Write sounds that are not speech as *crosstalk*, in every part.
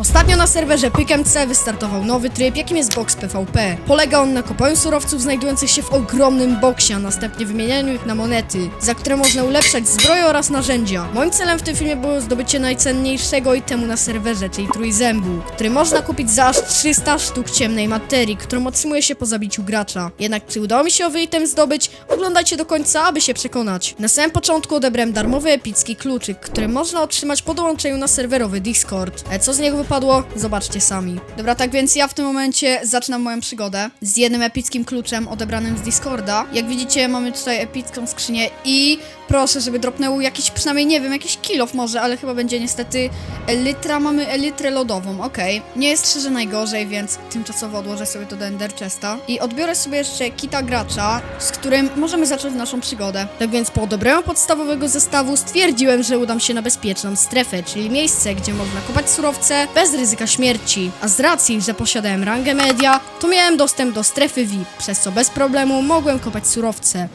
Ostatnio na serwerze PykMC wystartował nowy tryb, jakim jest box PvP. Polega on na kopaniu surowców znajdujących się w ogromnym boksie, a następnie wymienianiu ich na monety, za które można ulepszać zbroję oraz narzędzia. Moim celem w tym filmie było zdobycie najcenniejszego itemu na serwerze, czyli trójzębu, który można kupić za aż 300 sztuk ciemnej materii, którą otrzymuje się po zabiciu gracza. Jednak czy udało mi się owy item zdobyć? Oglądajcie do końca, aby się przekonać. Na samym początku odebrałem darmowy epicki kluczyk, który można otrzymać po dołączeniu na serwerowy Discord. E, co z niego wypadło? Zobaczcie sami. Dobra, tak więc ja w tym momencie zaczynam moją przygodę z jednym epickim kluczem odebranym z Discorda. Jak widzicie, mamy tutaj epicką skrzynię i proszę, żeby dropnęło jakiś, przynajmniej nie wiem, jakiś kilof może, ale chyba będzie niestety elytra. Mamy elytrę lodową, okej. Nie jest szczerze najgorzej, więc tymczasowo odłożę sobie to do Ender Chesta. I odbiorę sobie jeszcze kita gracza, z którym możemy zacząć naszą przygodę. Tak więc po odebraniu podstawowego zestawu stwierdziłem, że udam się na bezpieczną strefę, czyli miejsce, gdzie można kopać surowce bez ryzyka śmierci. A z racji, że posiadałem rangę media, to miałem dostęp do strefy VIP, przez co bez problemu mogłem kopać surowce.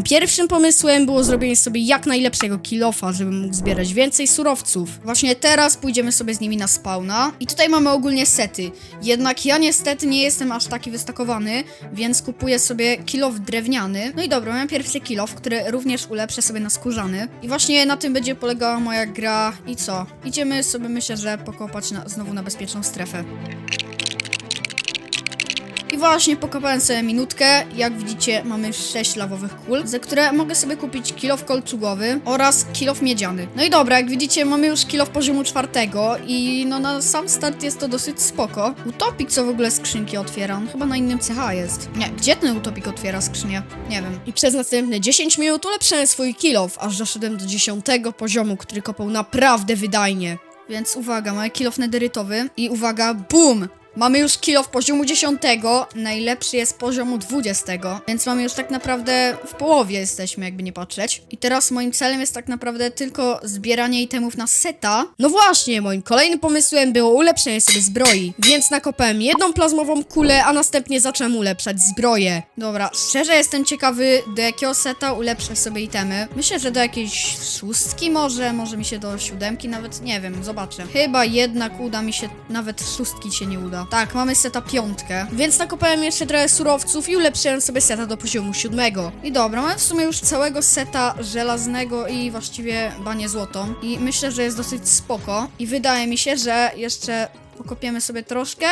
Moim pierwszym pomysłem było zrobienie sobie jak najlepszego kilofa, żebym mógł zbierać więcej surowców. Właśnie teraz pójdziemy sobie z nimi na spawna. I tutaj mamy ogólnie sety. Jednak ja niestety nie jestem aż taki wystakowany, więc kupuję sobie kilof drewniany. No i dobra, mam pierwszy kilof, który również ulepszę sobie na skórzany. I właśnie na tym będzie polegała moja gra. I co? Idziemy sobie, myślę, że pokopać na, znowu na bezpieczną strefę. Właśnie pokopałem sobie minutkę. Jak widzicie, mamy 6 lawowych kul, za które mogę sobie kupić kilof kolczugowy oraz kilof miedziany. No i dobra, jak widzicie, mamy już kilof poziomu czwartego i no na sam start jest to dosyć spoko. Utopik co w ogóle skrzynki otwiera? On chyba na innym CH jest. Nie, gdzie ten utopik otwiera skrzynię? Nie wiem. I przez następne 10 minut ulepszyłem swój kilof, aż doszedłem do 10 poziomu, który kopał naprawdę wydajnie. Więc uwaga, mamy kilof nederytowy i uwaga, BUM! Mamy już kill w poziomu 10, najlepszy jest poziomu 20, więc mamy już tak naprawdę w połowie jesteśmy, jakby nie patrzeć. I teraz moim celem jest tak naprawdę tylko zbieranie itemów na seta. No właśnie, moim kolejnym pomysłem było ulepszenie sobie zbroi, więc nakopałem jedną plazmową kulę, a następnie zacząłem ulepszać zbroję. Dobra, szczerze jestem ciekawy, do jakiego seta ulepszę sobie itemy. Myślę, że do jakiejś szóstki może, może mi się do siódemki nawet, nie wiem, zobaczę. Chyba jednak uda mi się, nawet szóstki się nie uda. Tak, mamy seta piątkę, więc nakopałem jeszcze trochę surowców i ulepszyłem sobie seta do poziomu siódmego. I dobra, mamy w sumie już całego seta żelaznego i właściwie banię złotą. I myślę, że jest dosyć spoko. I wydaje mi się, że jeszcze pokopiemy sobie troszkę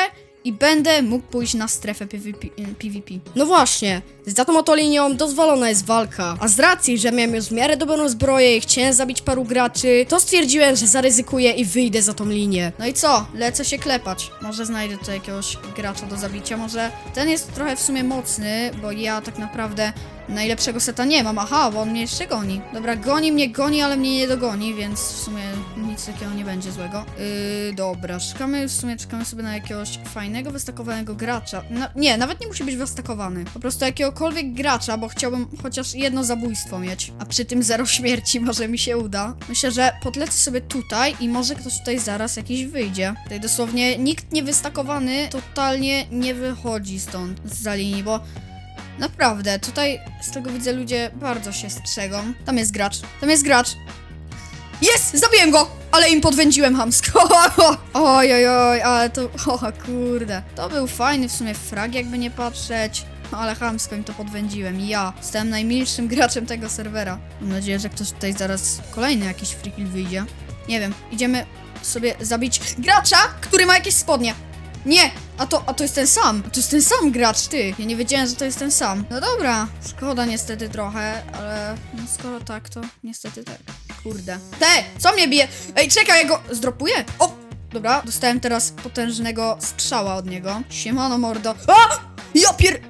i będę mógł pójść na strefę PvP. PvP. No właśnie, za tą oto linią dozwolona jest walka. A z racji, że miałem już w miarę dobrą zbroję i chciałem zabić paru graczy, to stwierdziłem, że zaryzykuję i wyjdę za tą linię. No i co? Lecę się klepać. Może znajdę tutaj jakiegoś gracza do zabicia. Może ten jest trochę w sumie mocny, bo ja tak naprawdę najlepszego seta nie mam. Aha, bo on mnie jeszcze goni. Dobra, goni mnie, goni, ale mnie nie dogoni, więc w sumie nic takiego nie będzie złego. Yy, dobra, szukamy, w sumie czekamy sobie na jakiegoś fajnego, wystakowanego gracza. No, nie, nawet nie musi być wystakowany. Po prostu jakiegokolwiek gracza, bo chciałbym chociaż jedno zabójstwo mieć. A przy tym zero śmierci *laughs* może mi się uda. Myślę, że podlecę sobie tutaj i może ktoś tutaj zaraz jakiś wyjdzie. Tutaj dosłownie nikt niewystakowany totalnie nie wychodzi stąd z linii, bo Naprawdę, tutaj z tego widzę ludzie bardzo się strzegą. Tam jest gracz, tam jest gracz. Jest! Zabiłem go! Ale im podwędziłem hamsko. *laughs* Oj, oj, oj, ale to... O kurde. To był fajny w sumie frag, jakby nie patrzeć. Ale chamsko im to podwędziłem. Ja stałem najmilszym *laughs* graczem tego serwera. Mam nadzieję, że ktoś tutaj zaraz kolejny jakiś free kill wyjdzie. Nie wiem, idziemy sobie zabić gracza, który ma jakieś spodnie. Nie! A to, a to jest ten sam. To jest ten sam gracz, ty. Ja nie wiedziałem, że to jest ten sam. No dobra. Szkoda niestety trochę, ale no skoro tak, to niestety tak. Kurde. Te! Co mnie bije? Ej, czekaj, ja go zdropuję. O! Dobra, dostałem teraz potężnego strzała od niego. Siemano, mordo. A! Ja pier...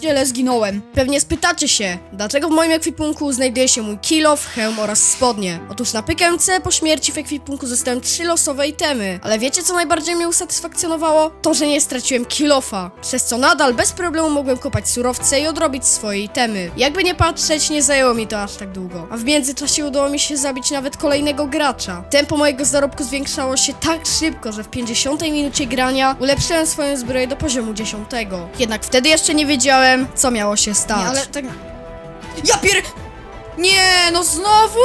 Dziele zginąłem. Pewnie spytacie się, dlaczego w moim ekwipunku znajduje się mój kilof, hełm oraz spodnie. Otóż na PKMC po śmierci w ekwipunku zostałem trzy losowe itemy. Ale wiecie co najbardziej mnie usatysfakcjonowało? To, że nie straciłem kilofa. Przez co nadal bez problemu mogłem kopać surowce i odrobić swoje itemy. Jakby nie patrzeć, nie zajęło mi to aż tak długo. A w międzyczasie udało mi się zabić nawet kolejnego gracza. Tempo mojego zarobku zwiększało się tak szybko, że w 50 minucie grania ulepszyłem swoją zbroję do poziomu 10. Jednak wtedy jeszcze nie wiedziałem, co miało się stać. Nie, ale tak... Ja pier... Nie, no znowu!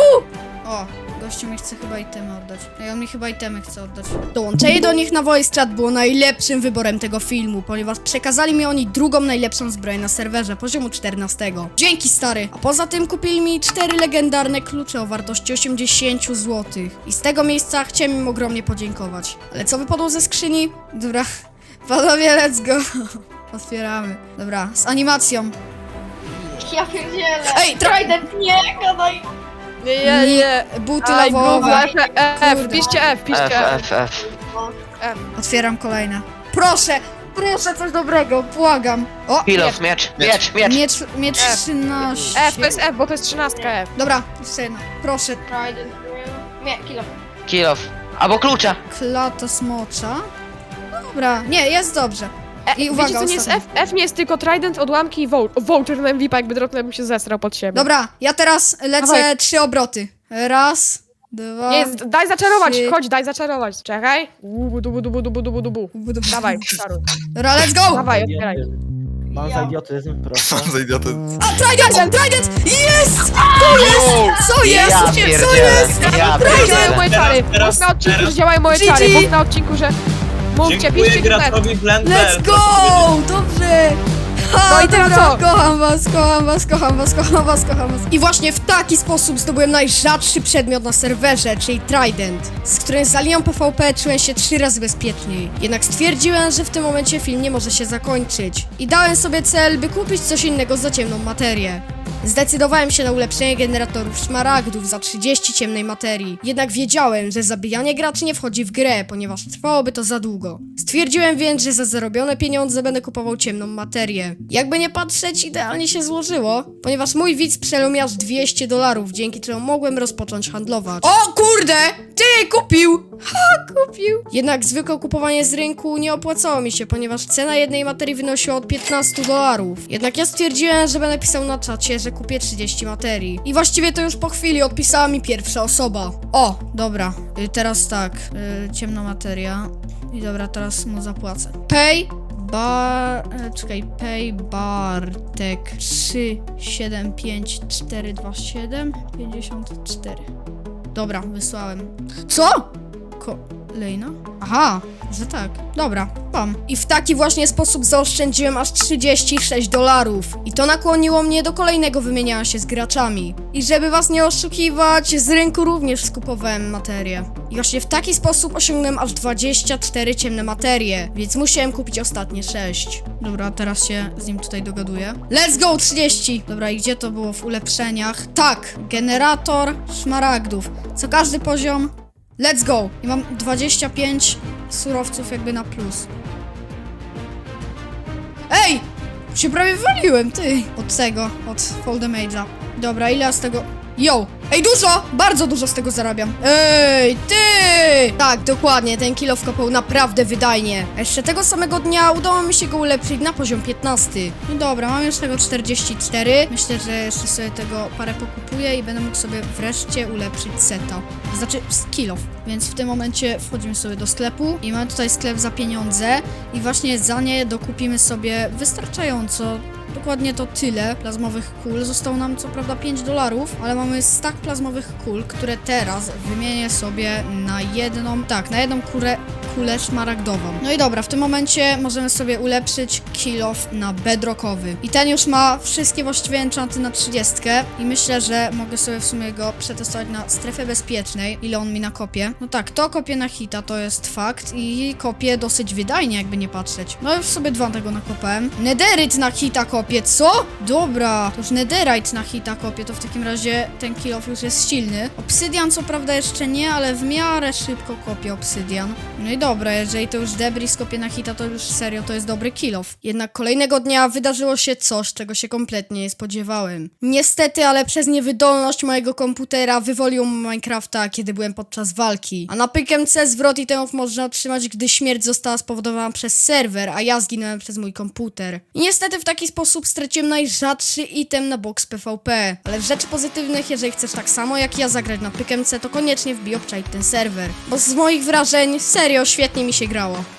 O, gościu mi chce chyba itemy oddać. I on mi chyba itemy chce oddać. Dołączenie do nich na voice chat było najlepszym wyborem tego filmu, ponieważ przekazali mi oni drugą najlepszą zbroję na serwerze, poziomu 14. Dzięki stary! A poza tym kupili mi cztery legendarne klucze o wartości 80 zł. I z tego miejsca chciałem im ogromnie podziękować. Ale co wypadło ze skrzyni? Dobra, *laughs* panowie, let's go! Otwieramy. Dobra, z animacją. Ja pierdzielę. Ej, tra- Trident, nie, gadaj. Nie, nie, nie. Buty Aj, lawowe. F, F, Kurde. piszcie F, piszcie F, F. F, F. Otwieram kolejne. Proszę, proszę coś dobrego, błagam. O, Kilof, miecz, miecz, miecz. miecz, miecz F. 13. F, to jest F, bo to jest 13 F. Dobra, jeszcze jedna. Proszę, Trident, nie, kilo. Kilof. Albo klucza. klata smocza. Dobra, nie, jest dobrze. E, I uwaga, wiecie co nie jest. F? F nie jest tylko Trident, odłamki i vou- Voucher na MVP, jakby dropnął, bym się zesrał pod siebie. Dobra, ja teraz lecę Dawaj. trzy obroty. Raz, dwa... Nie, daj zaczarować, trzy. chodź, daj zaczarować. Czekaj. Dubu, dubu, dubu, dubu, dubu, dubu. Budu- Dawaj, czaruj. Dobra, let's go! Dawaj, otwieraj. Mam za idiotyzm, proszę. Są za idioty. A, Trident, Trident! Jest! Co jest? Co jest? Ja Co pierdzielę. jest? Ja Działają moje czary. Mów na odcinku, że działają moje GG. czary. Mów na odcinku, że... Mówcie, Dziękuję piszcie graczowi Blender. Let's go! Dobrze! Ha, No i teraz dobra, co? Kocham was, kocham was, kocham was, kocham was, kocham was. I właśnie w taki sposób zdobyłem najrzadszy przedmiot na serwerze, czyli Trident, z którym za linią PvP czułem się trzy razy bezpieczniej. Jednak stwierdziłem, że w tym momencie film nie może się zakończyć. I dałem sobie cel, by kupić coś innego za ciemną materię. Zdecydowałem się na ulepszenie generatorów szmaragdów za 30 ciemnej materii. Jednak wiedziałem, że zabijanie graczy nie wchodzi w grę, ponieważ trwałoby to za długo. Stwierdziłem więc, że za zarobione pieniądze będę kupował ciemną materię. Jakby nie patrzeć, idealnie się złożyło, ponieważ mój widz przelał mi aż 200 dolarów, dzięki czemu mogłem rozpocząć handlować. O kurde! Ty kupił! Ha, kupił! Jednak zwykłe kupowanie z rynku nie opłacało mi się, ponieważ cena jednej materii wynosiła od 15 dolarów. Jednak ja stwierdziłem, że będę pisał na czacie, że kupię 30 materii. I właściwie to już po chwili odpisała mi pierwsza osoba. O, dobra. Y, teraz tak. Y, ciemna materia. I dobra, teraz mu zapłacę. Pay Bar... e, Czekaj, Pay Bartek 3 7 5 4 2 7 54 Dobra, wysłałem. Co? Kolejna? Aha, że tak. Dobra, mam. I w taki właśnie sposób zaoszczędziłem aż 36 dolarów. I to nakłoniło mnie do kolejnego wymieniania się z graczami. I żeby was nie oszukiwać, z rynku również skupowałem materię. I właśnie w taki sposób osiągnąłem aż 24 ciemne materie, więc musiałem kupić ostatnie 6. Dobra, teraz się z nim tutaj dogaduję. Let's go 30! Dobra, i gdzie to było w ulepszeniach? Tak, generator szmaragdów. Co każdy poziom Let's go! I mam 25 surowców jakby na plus. Ej! Się prawie waliłem, ty! Od tego, od Foldamage'a. Dobra, ile z tego... Yo! Ej, dużo! Bardzo dużo z tego zarabiam. Ej, ty! Tak, dokładnie, ten kilo wkopał naprawdę wydajnie. Jeszcze tego samego dnia udało mi się go ulepszyć na poziom 15. No dobra, mam już tego 44. Myślę, że jeszcze sobie tego parę pokupuję i będę mógł sobie wreszcie ulepszyć seta. Znaczy skillów. Więc w tym momencie wchodzimy sobie do sklepu i mamy tutaj sklep za pieniądze i właśnie za nie dokupimy sobie wystarczająco Dokładnie to tyle plazmowych kul. Zostało nam co prawda 5 dolarów, ale mamy stak plazmowych kul, które teraz wymienię sobie na jedną, tak, na jedną kurę, kulę szmaragdową. No i dobra, w tym momencie możemy sobie ulepszyć kilof na bedrockowy. I ten już ma wszystkie właściwie enchanty na 30 i myślę, że mogę sobie w sumie go przetestować na strefie bezpiecznej, ile on mi nakopie. No tak, to kopie na hita, to jest fakt i kopie dosyć wydajnie, jakby nie patrzeć. No już sobie dwa tego nakopałem. Nederyt na hita kopie, co? Dobra, to już netherite na hita kopie, to w takim razie ten kilof już jest silny. Obsydian co prawda jeszcze nie, ale w miarę szybko kopie obsydian. No i dobra, jeżeli to już debris kopie na hita, to już serio to jest dobry kilof. Jednak kolejnego dnia wydarzyło się coś, czego się kompletnie nie spodziewałem. Niestety, ale przez niewydolność mojego komputera wywolił Minecrafta, kiedy byłem podczas walki. A na PykMC zwrot itemów można otrzymać, gdy śmierć została spowodowana przez serwer, a ja zginąłem przez mój komputer. I niestety w taki sposób straciłem najrzadszy item na box PvP. Ale w rzeczy pozytywnych, jeżeli chcesz tak samo jak ja zagrać na PykMC, to koniecznie wbij obczaj ten serwer. Bo z moich wrażeń, serio, świetnie mi się grało.